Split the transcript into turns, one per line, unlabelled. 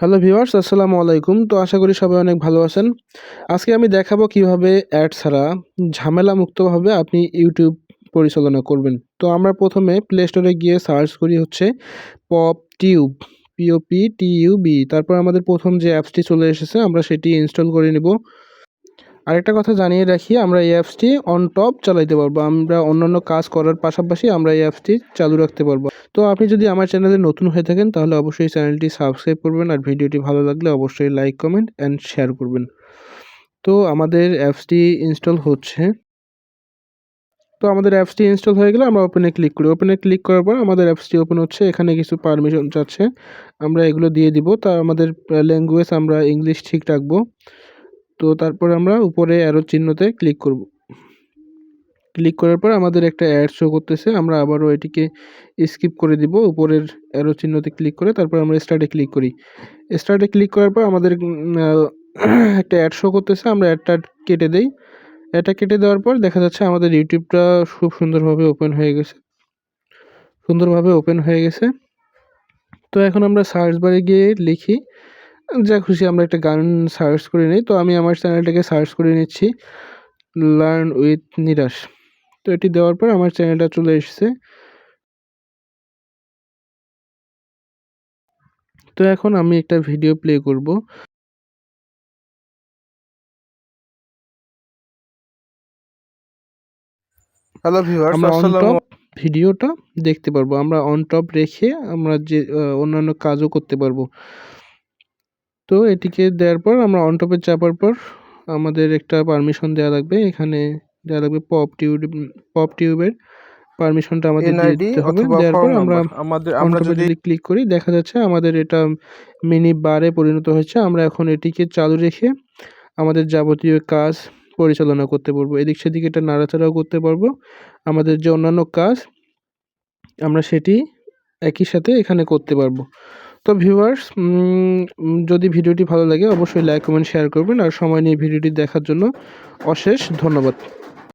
Hello viewers, আসসালামু আলাইকুম। তো আশা করি সবাই অনেক ভালো আছেন। আজকে আমি দেখাবো কীভাবে অ্যাড ছাড়া ঝামেলা মুক্তভাবে আপনি ইউটিউব পরিচালনা করবেন। তো আমরা প্রথমে প্লে স্টোরে গিয়ে সার্চ করি হচ্ছে পপ টিউব পিওপি টিইউবি তারপর আমাদের প্রথম যে অ্যাপসটি চলে এসেছে, আমরা সেটি ইনস্টল করে নেব। আরেকটা কথা জানিয়ে রাখি, আমরা এই অ্যাপসটি অন টপ চালাইতে পারব। আমরা অন্যান্য কাজ করার পাশাপাশি আমরা এই অ্যাপসটি চালু রাখতে পারব। তো আপনি যদি আমার চ্যানেলে নতুন হয়ে থাকেন, তাহলে অবশ্যই চ্যানেলটি সাবস্ক্রাইব করবেন আর ভিডিওটি ভালো লাগলে অবশ্যই লাইক, কমেন্ট অ্যান্ড শেয়ার করবেন। তো আমাদের অ্যাপসটি ইনস্টল হচ্ছে। তো আমাদের অ্যাপসটি ইনস্টল হয়ে গেলে আমরা ওপেনে ক্লিক করি। ওপেনে ক্লিক করার পর আমাদের অ্যাপসটি ওপেন হচ্ছে। এখানে কিছু পারমিশন চাচ্ছে। আমরা এগুলো দিয়ে দিব। তা আমাদের ল্যাঙ্গুয়েজ আমরা ইংলিশ ঠিক রাখব। তো তারপর আমরা উপরে অ্যারো চিহ্নতে ক্লিক করব। ক্লিক করার পর আমাদের একটা অ্যাড শো করতেছে। আমরা আবারও এটিকে স্কিপ করে দিব। উপরের অ্যারো চিহ্নতে ক্লিক করে তারপর আমরা স্টার্টে ক্লিক করি। স্টার্টে ক্লিক করার পর আমাদের একটা অ্যাড শো করতেছে। আমরা অ্যাডটা কেটে দেই। এটা কেটে দেওয়ার পর দেখা যাচ্ছে আমাদের ইউটিউবটা খুব সুন্দরভাবে ওপেন হয়ে গেছে। সুন্দরভাবে ওপেন হয়ে গেছে। তো এখন আমরা সার্চ বারে গিয়ে লিখি। যা খুশি আমরা একটা গান সার্চ করে নিই। তো আমি আমার চ্যানেলটাকে সার্চ করে নিচ্ছি। লার্ন উইথ নিরাশ তো এটি দেওয়ার পর আমার চ্যানেলটা চলে এসেছে। তো এখন আমি একটা ভিডিও প্লে করব।
হ্যালো ভিউয়ার্স আসসালামু
ভিডিওটা দেখতে পারব। আমরা অন টপ রেখে আমরা যে অন্যান্য কাজও করতে পারব। তো এটিকে দেওয়ার পর আমরা অন টপে চাপার পর আমাদের একটা পারমিশন দেওয়া লাগবে। এখানে দেওয়া লাগবে পপ টিউব পপ টিউবের পারমিশনটা আমাদের দিতে হবে। দেওয়ার পর আমরা
আমাদের আমরা যদি
যদি ক্লিক করি দেখা যাচ্ছে আমাদের এটা মিনি বারে পরিণত হয়েছে। আমরা এখন এটিকে চালু রেখে আমাদের যাবতীয় কাজ পরিচালনা করতে পারব। এদিক সেদিক এটা নাড়াচাড়াও করতে পারব। আমাদের যে অন্যান্য কাজ আমরা সেটি একই সাথে এখানে করতে পারব। তো ভিউয়ার্স যদি ভিডিওটি ভালো লাগে অবশ্যই লাইক কমেন্ট শেয়ার করবেন। আর সময় নিয়ে ভিডিওটি দেখার জন্য অশেষ ধন্যবাদ।